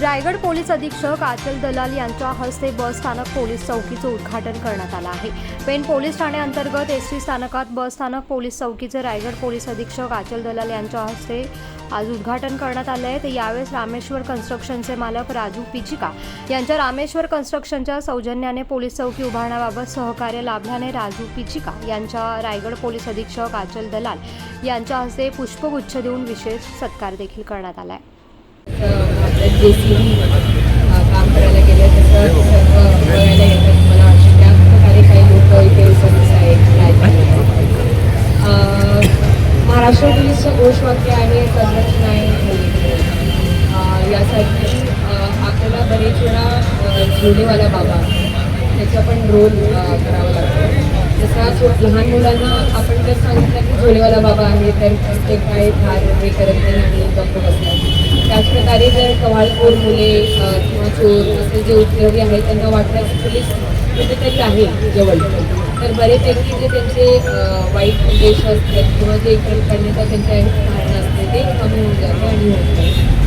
Raigad police अधीक्षक आचल दलाल यांच्या हस्ते बस स्थानक पोलीस चौकीचं उद्घाटन करण्यात आलं आहे. पेण पोलीस ठाण्याअंतर्गत एस टी स्थानकात बस स्थानक पोलीस चौकीचे रायगड पोलीस अधीक्षक आचल दलाल यांच्या हस्ते आज उद्घाटन करण्यात आलं आहे. तर यावेळेस रामेश्वर कन्स्ट्रक्शनचे मालक राजू पिचिका यांच्या रामेश्वर कन्स्ट्रक्शनच्या सौजन्याने पोलीस चौकी उभारण्याबाबत सहकार्य लाभल्याने राजू पिचिका यांच्या रायगड पोलीस अधीक्षक आचल दलाल यांच्या हस्ते पुष्पगुच्छ देऊन विशेष सत्कार देखील करण्यात आला आहे. जे सी बी काम करायला गेलं तसं सर्व बघायला येतात मला वाटतं. त्या प्रकारे काही लोक इथे सर्विस आहेत महाराष्ट्र पोलीसचं घोषवाक्य आहे संरक्षण नाही. यासाठी आपल्याला बरेच वेळा झोलेवाला बाबा त्याचा पण रोल करावा लागतो. जसा लहान मुलांना आपण जर सांगितलं की झोलेवाला बाबा आहे तर ते काय फार हे करत नाही आणि गप्प बसतात त्याच प्रकारे जर कवाळखोर मुले किंवा चोर असे जे उपयोगी आहेत त्यांना वाटलं पोलीस कुठेतरी आहे जवळ. तर बरेपैकी जे त्यांचे वाईट उद्देश असतात किंवा जे करण्याचा त्यांच्या धारणा असते ते कमी होऊन जाते आणि होत नाही